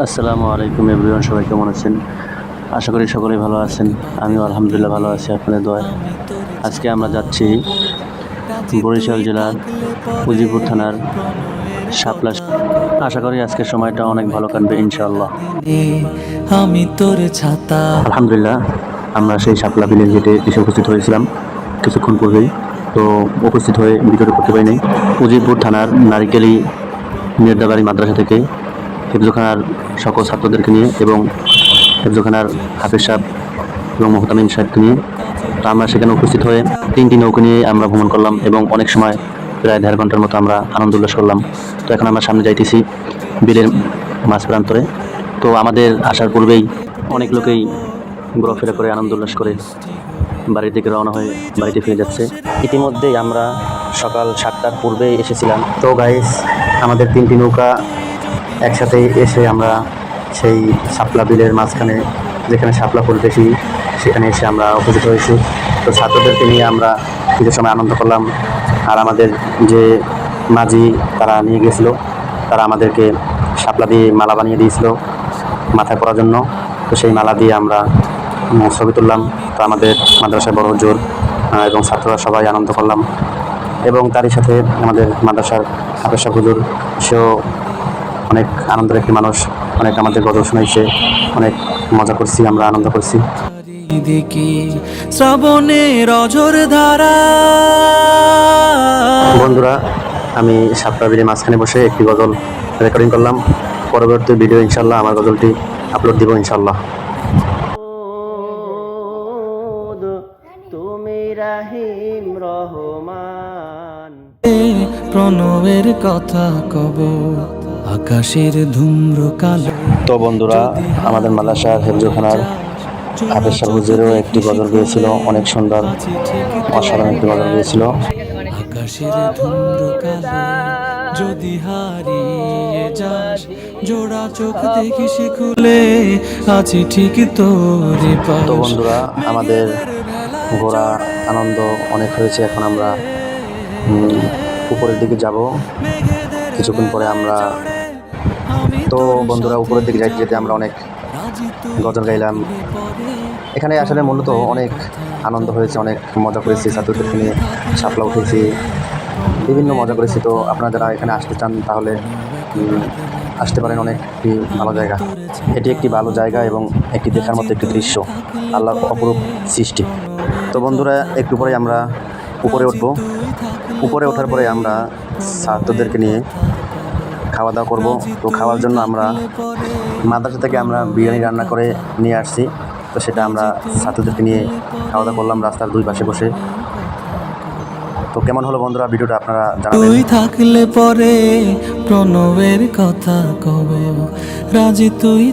আসসালামু আলাইকুম এভরিওয়ান, সবাই কেমন আছেন? আশা করি সকলেই ভালো আছেন। আমিও আলহামদুলিল্লাহ ভালো আছি, আপনাদের দোয়ায়। আজকে আমরা যাচ্ছি বরিশাল জেলার উজিপুর থানার শাপলা আশা করি আজকের সময়টা অনেক ভালো কাটবে, ইনশাআল্লাহ। আমি আলহামদুলিল্লাহ, আমরা সেই শাপলা বিলের গেটে এসে উপস্থিত হয়েছিলাম কিছুক্ষণ পূর্বেই। তো উপস্থিত হয়ে ভিডিওটি করতে পারি নাই উজিরপুর থানার নারিকেলি মির্দাবাড়ি মাদ্রাসা থেকে হেফজোখানার সকল ছাত্রদেরকে নিয়ে এবং হেফজোখানার হাফিজ সাহেব এবং মোহতামিম সাহেবকে নিয়ে। তো আমরা সেখানে উপস্থিত হয়ে তিনটি নৌকো নিয়ে আমরা ভ্রমণ করলাম এবং অনেক সময় প্রায় দেড় ঘণ্টার মতো আমরা আনন্দ উল্লাস করলাম। তো এখন আমরা সামনে যাইতেছি বিলের মাঝ প্রান্তরে। তো আমাদের আসার পূর্বেই অনেক লোকেই ঘোরাফেরা করে আনন্দ উল্লাস করে বাড়ির দিকে রওনা হয়ে বাড়িতে ফিরে যাচ্ছে। ইতিমধ্যেই আমরা সকাল সাতটার পূর্বে এসেছিলাম। তো গাইস আমাদের তিনটি নৌকা একসাথে এসে আমরা সেই শাপলা বিলের মাঝখানে যেখানে শাপলা ফুল সেখানে এসে আমরা উপস্থিত হয়েছি। তো ছাত্রদেরকে নিয়ে আমরা কিছু সময় আনন্দ করলাম। আর আমাদের যে মাঝি, তারা নিয়ে গেছিল। তারা আমাদেরকে শাপলা দিয়ে মালা বানিয়ে দিয়েছিল মাথায় পরার জন্য। তো সেই মালা দিয়ে আমরা ছবি তুললাম। তো আমাদের মাদ্রাসায় বড় জোর এবং ছাত্ররা সবাই আনন্দ করলাম। এবং তারই সাথে আমাদের মাদ্রাসার হাফেসা হুজুর, সেও অনেক আনন্দের একটি মানুষ অনেক আমাদের গজল শোনাইছে অনেক মজা করছি আমরা আনন্দ করছি। দেখি ধারা। বন্ধুরা আমি সাতটা বিলে মাঝখানে বসে একটি গজল রেকর্ডিং করলাম। পরবর্তী ভিডিও ইনশাল্লাহ আমার গজলটি আপলোড দিব ইনশাল্লাহ তুমি রাহিম রহমান। প্রণবের কথা কব। আকাশের ধুম্র কালো তো বন্ধুরা আমাদের মালাসার হেফজোখানার হাফেজ সাহুজেরও একটি গজল গিয়েছিল অনেক সুন্দর অসাধারণ একটি গজল গিয়েছিল। আকাশের ধুম্র কালো যদি হারিয়ে যাস জোড়া চোখ দেখিস খুলে আছি ঠিক তোরে তো বন্ধুরা আমাদের ঘোরা আনন্দ অনেক হয়েছে এখন আমরা উপরের দিকে যাব। কিছুক্ষণ পরে আমরা তো বন্ধুরা, উপরের দিকে যাইতে যেতে আমরা অনেক গজল গাইলাম। এখানে আসলে মূলত অনেক আনন্দ হয়েছে, অনেক মজা করেছি, ছাত্রদেরকে নিয়ে সাপলা উঠেছি, বিভিন্ন মজা করেছি। তো আপনারা যারা এখানে আসতে চান, তাহলে আসতে পারেন অনেক একটি ভালো জায়গা। এটি একটি ভালো জায়গা এবং একটি দেখার মতো একটি দৃশ্য, আল্লাহর অপরূপ সৃষ্টি। তো বন্ধুরা, একটু পরে আমরা উপরে উঠবো। উপরে ওঠার পরে আমরা ছাত্রদেরকে নিয়ে খাওয়া দাওয়া করব। তো খাওয়ার জন্য আমরা মাদ্রাসা থেকে আমরা বিরিয়ানি রান্না করে নিয়ে আসছি। তো সেটা আমরা ছাত্রদেরকে নিয়ে খাওয়া দাওয়া করলাম রাস্তার দুই পাশে বসে। তো কেমন হলো বন্ধুরা? ভিডিওটা আপনারা জানাবেন। তুই থাকলে পরে প্রণবের কথা কবে রাজি তুই